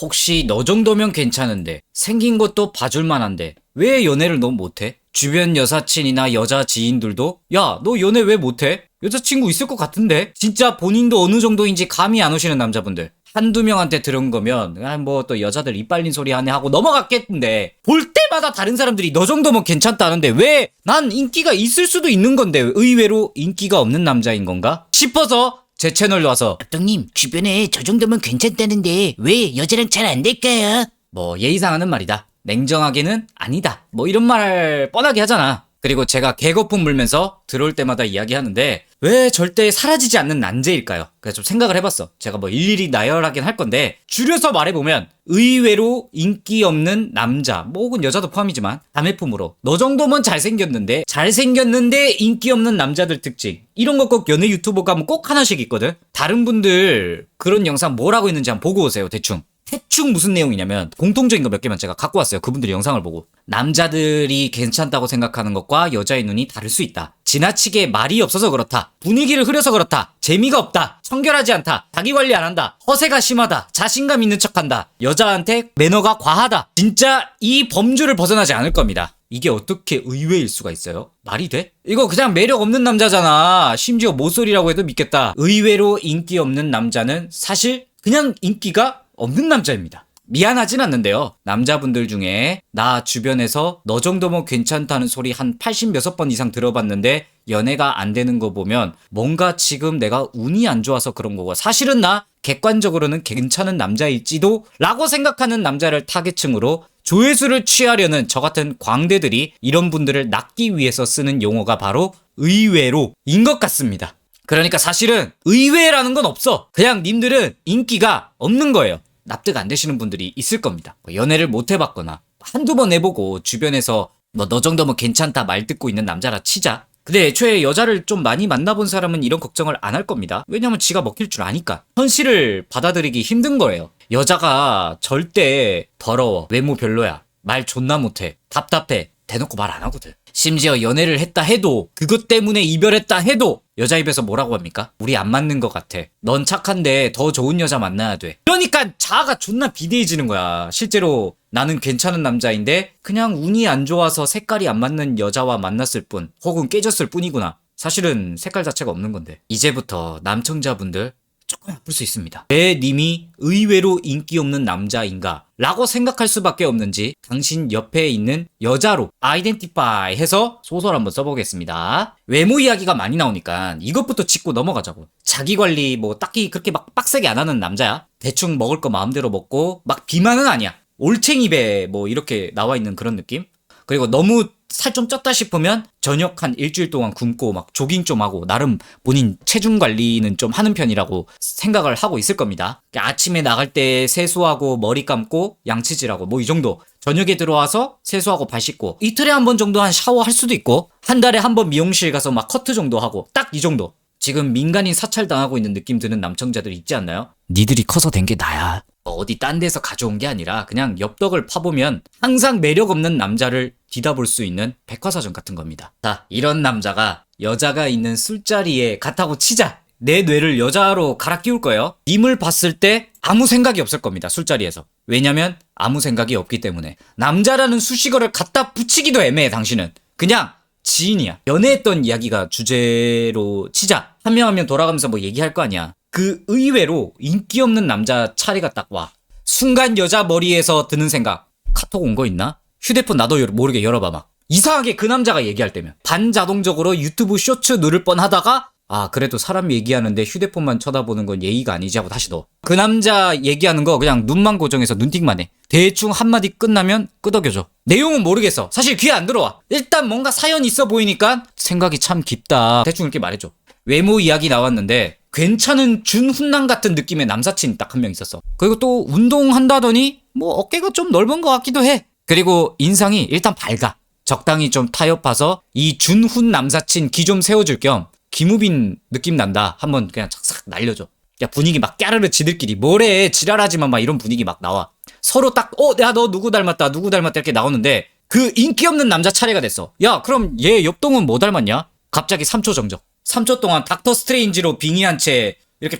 혹시 너 정도면 괜찮은데 생긴 것도 봐줄 만한데 왜 연애를 넌 못해? 주변 여사친이나 여자 지인들도 야 너 연애 왜 못해? 여자친구 있을 것 같은데 진짜 본인도 어느 정도인지 감이 안 오시는 남자분들 한두 명한테 들은 거면 아 뭐 또 여자들 이빨린 소리 하네 하고 넘어갔겠는데 볼 때마다 다른 사람들이 너 정도면 괜찮다는데 왜 난 인기가 있을 수도 있는 건데 의외로 인기가 없는 남자인 건가 싶어서 제 채널 와서 박동님 주변에 저 정도면 괜찮다는데 왜 여자랑 잘 안 될까요? 뭐 예의상 하는 말이다. 냉정하게는 아니다. 뭐 이런 말 뻔하게 하잖아. 그리고 제가 개거품 물면서 들어올 때마다 이야기하는데 왜 절대 사라지지 않는 난제일까요? 그래서 좀 생각을 해봤어. 제가 뭐 일일이 나열하긴 할 건데 줄여서 말해보면 의외로 인기 없는 남자, 뭐 혹은 여자도 포함이지만 다매품으로 너 정도면 잘생겼는데 잘생겼는데 인기 없는 남자들 특징 이런 거 꼭 연애 유튜버가 하면 꼭 하나씩 있거든. 다른 분들 그런 영상 뭘 하고 있는지 한번 보고 오세요. 대충. 대충 무슨 내용이냐면 공통적인 거 몇 개만 제가 갖고 왔어요. 그분들의 영상을 보고 남자들이 괜찮다고 생각하는 것과 여자의 눈이 다를 수 있다. 지나치게 말이 없어서 그렇다. 분위기를 흐려서 그렇다. 재미가 없다. 청결하지 않다. 자기 관리 안 한다. 허세가 심하다. 자신감 있는 척한다. 여자한테 매너가 과하다. 진짜 이 범주를 벗어나지 않을 겁니다. 이게 어떻게 의외일 수가 있어요? 말이 돼? 이거 그냥 매력 없는 남자잖아. 심지어 모쏠이라고 해도 믿겠다. 의외로 인기 없는 남자는 사실 그냥 인기가 없는 남자입니다. 미안하진 않는데요. 남자분들 중에 나 주변에서 너 정도면 괜찮다는 소리 한 80 몇십 번 이상 들어봤는데 연애가 안 되는 거 보면 뭔가 지금 내가 운이 안 좋아서 그런 거고 사실은 나 객관적으로는 괜찮은 남자일지도 라고 생각하는 남자를 타겟층으로 조회수를 취하려는 저 같은 광대들이 이런 분들을 낚기 위해서 쓰는 용어가 바로 의외로인 것 같습니다. 그러니까 사실은 의외라는 건 없어. 그냥 님들은 인기가 없는 거예요. 납득 안 되시는 분들이 있을 겁니다. 뭐 연애를 못 해봤거나 한두 번 해보고 주변에서 뭐 너 정도면 괜찮다 말 듣고 있는 남자라 치자. 근데 애초에 여자를 좀 많이 만나본 사람은 이런 걱정을 안 할 겁니다. 왜냐면 지가 먹힐 줄 아니까. 현실을 받아들이기 힘든 거예요. 여자가 절대 더러워. 외모 별로야. 말 존나 못해. 답답해. 대놓고 말 안 하거든. 심지어 연애를 했다 해도 그것 때문에 이별했다 해도 여자 입에서 뭐라고 합니까? 우리 안 맞는 것 같아. 넌 착한데 더 좋은 여자 만나야 돼. 그러니까 자아가 존나 비대해지는 거야. 실제로 나는 괜찮은 남자인데 그냥 운이 안 좋아서 색깔이 안 맞는 여자와 만났을 뿐 혹은 깨졌을 뿐이구나. 사실은 색깔 자체가 없는 건데. 이제부터 남청자분들 조금 아플 수 있습니다. 왜 님이 의외로 인기 없는 남자인가? 라고 생각할 수밖에 없는지 당신 옆에 있는 여자로 아이덴티파이 해서 소설 한번 써보겠습니다. 외모 이야기가 많이 나오니까 이것부터 짚고 넘어가자고. 자기 관리 뭐 딱히 그렇게 막 빡세게 안 하는 남자야. 대충 먹을 거 마음대로 먹고 막 비만은 아니야. 올챙이 배 뭐 이렇게 나와 있는 그런 느낌? 그리고 너무 살 좀 쪘다 싶으면 저녁 한 일주일 동안 굶고 막 조깅 좀 하고 나름 본인 체중 관리는 좀 하는 편이라고 생각을 하고 있을 겁니다. 그러니까 아침에 나갈 때 세수하고 머리 감고 양치질하고 뭐 이 정도. 저녁에 들어와서 세수하고 발 씻고 이틀에 한 번 정도 한 샤워할 수도 있고 한 달에 한 번 미용실 가서 막 커트 정도 하고 딱 이 정도. 지금 민간인 사찰 당하고 있는 느낌 드는 남청자들 있지 않나요? 니들이 커서 된 게 나야. 뭐 어디 딴 데서 가져온 게 아니라 그냥 엽떡을 파보면 항상 매력 없는 남자를 뒤다볼 수 있는 백화사전 같은 겁니다. 자, 이런 남자가 여자가 있는 술자리에 갔다고 치자. 내 뇌를 여자로 갈아 끼울 거예요. 님을 봤을 때 아무 생각이 없을 겁니다. 술자리에서. 왜냐면 아무 생각이 없기 때문에. 남자라는 수식어를 갖다 붙이기도 애매해, 당신은. 그냥 지인이야. 연애했던 이야기가 주제로 치자. 한 명 한 명 돌아가면서 뭐 얘기할 거 아니야. 그 의외로 인기 없는 남자 차례가 딱 와. 순간 여자 머리에서 드는 생각. 카톡 온 거 있나? 휴대폰 나도 열- 모르게 열어봐 막. 이상하게 그 남자가 얘기할 때면 반자동적으로 유튜브 쇼츠 누를 뻔 하다가 아 그래도 사람 얘기하는데 휴대폰만 쳐다보는 건 예의가 아니지 하고 다시 넣어. 그 남자 얘기하는 거 그냥 눈만 고정해서 눈팅만 해. 대충 한마디 끝나면 끄덕여줘. 내용은 모르겠어. 사실 귀에 안 들어와. 일단 뭔가 사연 있어 보이니까 생각이 참 깊다. 대충 이렇게 말해줘. 외모 이야기 나왔는데 괜찮은 준훈남 같은 느낌의 남사친 딱 한 명 있었어. 그리고 또 운동한다더니 뭐 어깨가 좀 넓은 것 같기도 해. 그리고 인상이 일단 밝아. 적당히 좀 타협해서 이 준훈 남사친 기 좀 세워줄 겸 김우빈 느낌 난다. 한번 그냥 착싹 날려줘. 야 분위기 막 까르르 지들끼리 뭐래 지랄하지만 막 이런 분위기 막 나와. 서로 딱 어, 야 너 누구 닮았다 누구 닮았다 이렇게 나오는데 그 인기 없는 남자 차례가 됐어. 야 그럼 얘 옆동은 뭐 닮았냐? 갑자기 3초 정적. 3초 동안 닥터 스트레인지로 빙의한 채 이렇게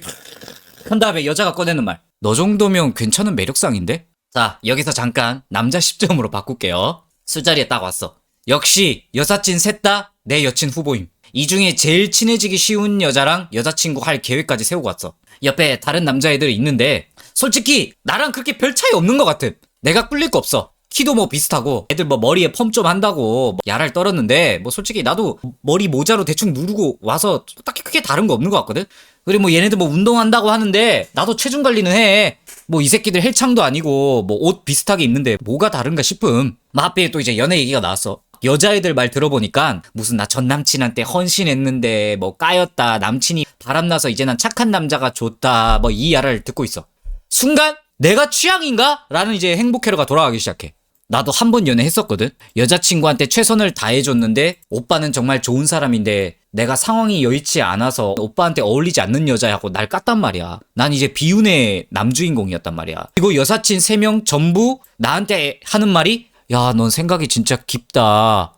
팍한 다음에 여자가 꺼내는 말. 너 정도면 괜찮은 매력상인데? 자, 여기서 잠깐 남자 10점으로 바꿀게요. 술자리에 딱 왔어. 역시 여사친 셋 다 내 여친 후보임. 이 중에 제일 친해지기 쉬운 여자랑 여자친구 할 계획까지 세우고 왔어. 옆에 다른 남자애들 있는데 솔직히 나랑 그렇게 별 차이 없는 것 같음. 내가 꿀릴 거 없어. 키도 뭐 비슷하고 애들 뭐 머리에 펌 좀 한다고 뭐 야랄 떨었는데 뭐 솔직히 나도 머리 모자로 대충 누르고 와서 딱히 크게 다른 거 없는 것 같거든. 그리고 뭐 얘네들 뭐 운동한다고 하는데 나도 체중 관리는 해. 뭐 이 새끼들 헬창도 아니고 뭐 옷 비슷하게 입는데 뭐가 다른가 싶음. 뭐 하필 또 이제 연애 얘기가 나왔어. 여자애들 말 들어보니까 무슨 나 전 남친한테 헌신했는데 뭐 까였다 남친이 바람나서 이제 난 착한 남자가 좋다 뭐 이 야를 듣고 있어. 순간 내가 취향인가? 라는 이제 행복회로가 돌아가기 시작해. 나도 한 번 연애했었거든. 여자친구한테 최선을 다해줬는데 오빠는 정말 좋은 사람인데 내가 상황이 여의치 않아서 오빠한테 어울리지 않는 여자하고 날 깠단 말이야. 난 이제 비운의 남주인공이었단 말이야. 그리고 여사친 3명 전부 나한테 하는 말이 야, 넌 생각이 진짜 깊다.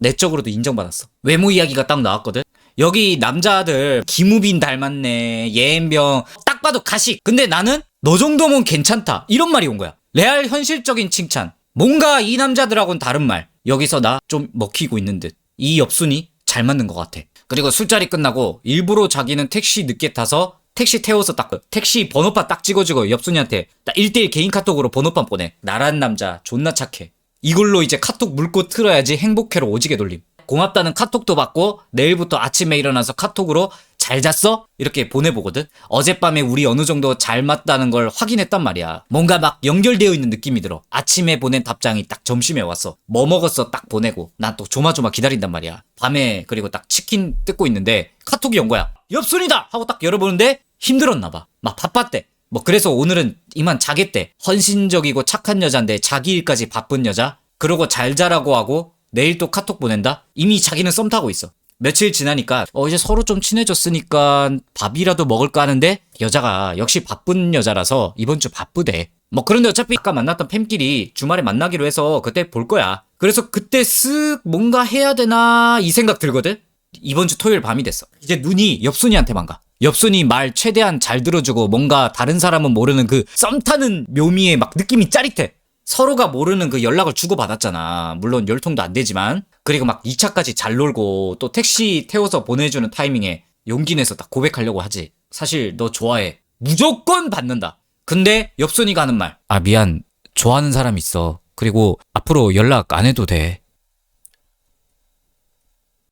내적으로도 인정받았어. 외모 이야기가 딱 나왔거든. 여기 남자들 김우빈 닮았네, 예은병 딱 봐도 가식. 근데 나는 너 정도면 괜찮다. 이런 말이 온 거야. 레알 현실적인 칭찬. 뭔가 이 남자들하고는 다른 말. 여기서 나 좀 먹히고 있는 듯. 이 엽순이 잘 맞는 것 같아. 그리고 술자리 끝나고 일부러 자기는 택시 늦게 타서 택시 태워서 딱 택시 번호판 딱 찍어주고 엽순이한테 딱 1대1 개인 카톡으로 번호판 보내. 나란 남자 존나 착해. 이걸로 이제 카톡 물고 틀어야지 행복해로 오지게 돌림. 고맙다는 카톡도 받고 내일부터 아침에 일어나서 카톡으로 잘 잤어? 이렇게 보내보거든. 어젯밤에 우리 어느 정도 잘 맞다는 걸 확인했단 말이야. 뭔가 막 연결되어 있는 느낌이 들어. 아침에 보낸 답장이 딱 점심에 왔어. 뭐 먹었어? 딱 보내고. 난 또 조마조마 기다린단 말이야. 밤에 그리고 딱 치킨 뜯고 있는데 카톡이 온 거야. 엽순이다! 하고 딱 열어보는데 힘들었나 봐. 막 바빴대. 뭐 그래서 오늘은 이만 자겠대. 헌신적이고 착한 여잔데 자기 일까지 바쁜 여자. 그러고 잘 자라고 하고 내일 또 카톡 보낸다? 이미 자기는 썸 타고 있어. 며칠 지나니까 어 이제 서로 좀 친해졌으니까 밥이라도 먹을까 하는데 여자가 역시 바쁜 여자라서 이번 주 바쁘대. 뭐 그런데 어차피 아까 만났던 팸끼리 주말에 만나기로 해서 그때 볼 거야. 그래서 그때 쓱 뭔가 해야 되나 이 생각 들거든. 이번 주 토요일 밤이 됐어. 이제 눈이 엽순이한테만 가. 엽순이 말 최대한 잘 들어주고 뭔가 다른 사람은 모르는 그 썸 타는 묘미에 막 느낌이 짜릿해. 서로가 모르는 그 연락을 주고받았잖아. 물론 열통도 안 되지만. 그리고 막 2차까지 잘 놀고 또 택시 태워서 보내주는 타이밍에 용기 내서 딱 고백하려고 하지. 사실 너 좋아해. 무조건 받는다. 근데 엽순이가 하는 말. 아, 미안. 좋아하는 사람 있어. 그리고 앞으로 연락 안 해도 돼.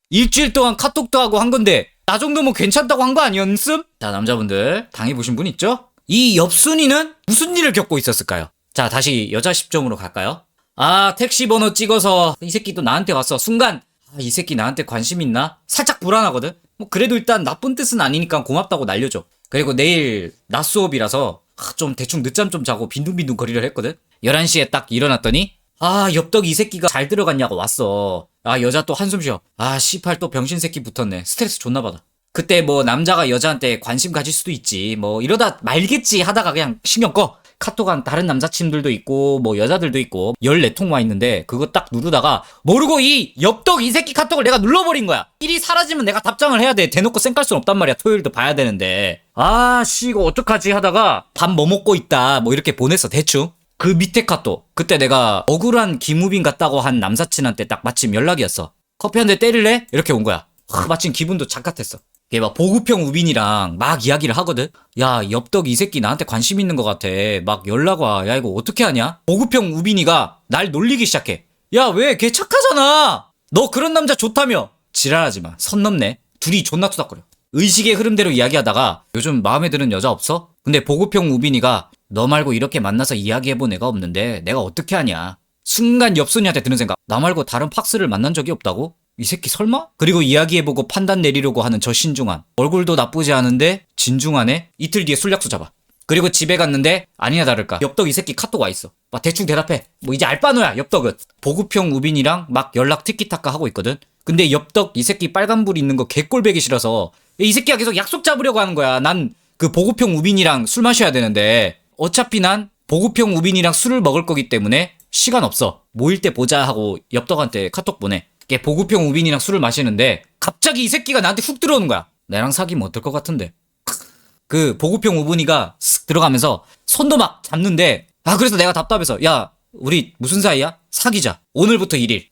일주일 동안 카톡도 하고 한 건데 나 정도면 괜찮다고 한 거 아니었음? 자 남자분들 당해보신 분 있죠? 이 엽순이는 무슨 일을 겪고 있었을까요? 자 다시 여자 10점으로 갈까요? 아 택시 번호 찍어서 이 새끼 또 나한테 왔어. 순간 아, 이 새끼 나한테 관심 있나? 살짝 불안하거든? 뭐 그래도 일단 나쁜 뜻은 아니니까 고맙다고 날려줘. 그리고 내일 낮 수업이라서 아, 좀 대충 늦잠 좀 자고 빈둥빈둥 거리를 했거든? 11시에 딱 일어났더니 아 엽떡 이 새끼가 잘 들어갔냐고 왔어. 아 여자 또 한숨 쉬어. 아 씨팔 또 병신 새끼 붙었네. 스트레스 존나 받아. 그때 뭐 남자가 여자한테 관심 가질 수도 있지. 뭐 이러다 말겠지 하다가 그냥 신경 꺼 카톡 한 다른 남자친들도 있고 뭐 여자들도 있고 14통 와 있는데 그거 딱 누르다가 모르고 이 엽떡 이 새끼 카톡을 내가 눌러버린 거야. 일이 사라지면 내가 답장을 해야 돼. 대놓고 쌩깔 순 없단 말이야. 토요일도 봐야 되는데. 아 씨 이거 어떡하지? 하다가 밥 뭐 먹고 있다. 뭐 이렇게 보냈어 대충. 그 밑에 카톡. 그때 내가 억울한 김우빈 같다고 한 남사친한테 딱 마침 연락이 왔어. 커피 한 대 때릴래? 이렇게 온 거야. 하, 마침 기분도 작같았어 걔 막 보급형 우빈이랑 막 이야기를 하거든? 야 엽떡 이 새끼 나한테 관심 있는 것 같아. 막 연락 와 야 이거 어떻게 하냐? 보급형 우빈이가 날 놀리기 시작해. 야 왜 걔 착하잖아! 너 그런 남자 좋다며! 지랄하지 마 선 넘네. 둘이 존나 투닥거려. 의식의 흐름대로 이야기하다가 요즘 마음에 드는 여자 없어? 근데 보급형 우빈이가 너 말고 이렇게 만나서 이야기해본 애가 없는데 내가 어떻게 하냐? 순간 엽순이한테 드는 생각. 나 말고 다른 팍스를 만난 적이 없다고? 이 새끼 설마? 그리고 이야기해보고 판단 내리려고 하는 저 신중한. 얼굴도 나쁘지 않은데 진중하네? 이틀 뒤에 술 약속 잡아. 그리고 집에 갔는데 아니나 다를까. 엽떡 이 새끼 카톡 와 있어. 막 대충 대답해. 뭐 이제 알바노야 엽떡은. 보급형 우빈이랑 막 연락 티키타카 하고 있거든. 근데 엽떡 이 새끼 빨간불 있는 거 개꼴배기 싫어서 이 새끼가 계속 약속 잡으려고 하는 거야. 난 그 보급형 우빈이랑 술 마셔야 되는데 어차피 난 보급형 우빈이랑 술을 먹을 거기 때문에 시간 없어. 모일 때 보자 하고 엽떡한테 카톡 보내 걔 보급형 우빈이랑 술을 마시는데 갑자기 이 새끼가 나한테 훅 들어오는 거야. 나랑 사귀면 어떨 것 같은데? 그 보급형 우분이가 쓱 들어가면서 손도 막 잡는데 아 그래서 내가 답답해서 야 우리 무슨 사이야? 사귀자. 오늘부터 1일.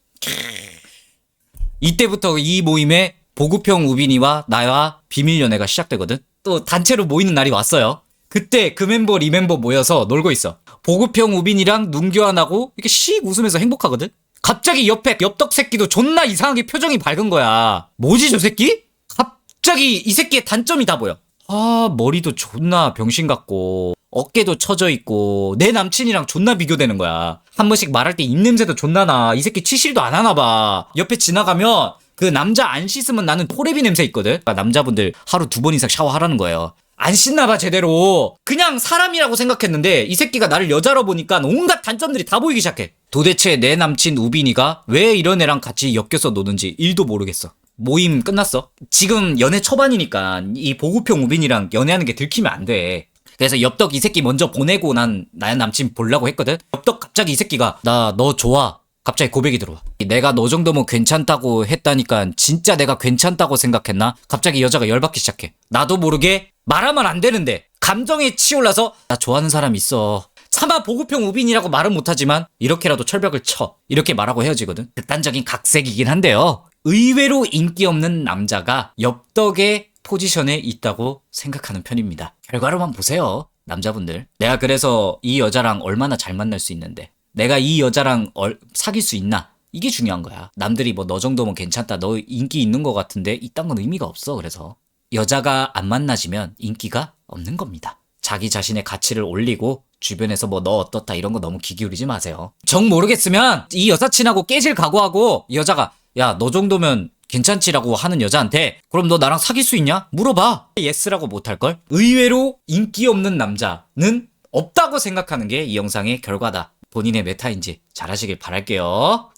이때부터 이 모임에 보급형 우빈이와 나와 비밀 연애가 시작되거든. 또 단체로 모이는 날이 왔어요. 그때 그 멤버 이 멤버 모여서 놀고 있어. 보급형 우빈이랑 눈 교환하고 이렇게 씩 웃으면서 행복하거든. 갑자기 옆에 엽떡 새끼도 존나 이상하게 표정이 밝은 거야. 뭐지 저 새끼? 갑자기 이 새끼의 단점이 다 보여. 아 머리도 존나 병신 같고 어깨도 처져 있고 내 남친이랑 존나 비교되는 거야. 한 번씩 말할 때 입냄새도 존나 나. 이 새끼 치실도 안 하나 봐. 옆에 지나가면 그 남자 안 씻으면 나는 포레비 냄새 있거든. 그러니까 남자분들 하루 두 번 이상 샤워하라는 거예요. 안 씻나 봐 제대로. 그냥 사람이라고 생각했는데 이 새끼가 나를 여자로 보니까 온갖 단점들이 다 보이기 시작해. 도대체 내 남친 우빈이가 왜 이런 애랑 같이 엮여서 노는지 일도 모르겠어. 모임 끝났어. 지금 연애 초반이니까 이 보급형 우빈이랑 연애하는 게 들키면 안 돼. 그래서 엽떡 이 새끼 먼저 보내고 난 나의 남친 보려고 했거든. 엽떡 갑자기 이 새끼가 나 너 좋아. 갑자기 고백이 들어와. 내가 너 정도면 괜찮다고 했다니까 진짜 내가 괜찮다고 생각했나? 갑자기 여자가 열받기 시작해. 나도 모르게 말하면 안 되는데 감정에 치올라서 나 좋아하는 사람 있어. 차마 보급형 우빈이라고 말은 못하지만 이렇게라도 철벽을 쳐. 이렇게 말하고 헤어지거든. 극단적인 각색이긴 한데요. 의외로 인기 없는 남자가 엽떡의 포지션에 있다고 생각하는 편입니다. 결과로만 보세요. 남자분들. 내가 그래서 이 여자랑 얼마나 잘 만날 수 있는데. 내가 이 여자랑 얼- 사귈 수 있나? 이게 중요한 거야. 남들이 뭐 너 정도면 괜찮다. 너 인기 있는 것 같은데 이딴 건 의미가 없어. 그래서 여자가 안 만나지면 인기가 없는 겁니다. 자기 자신의 가치를 올리고 주변에서 뭐 너 어떻다 이런 거 너무 귀 기울이지 마세요. 정 모르겠으면 이 여사친하고 깨질 각오하고 이 여자가 야 너 정도면 괜찮지라고 하는 여자한테 그럼 너 나랑 사귈 수 있냐? 물어봐. 예스라고 못할걸? 의외로 인기 없는 남자는 없다고 생각하는 게 이 영상의 결과다. 본인의 메타인지 잘 하시길 바랄게요.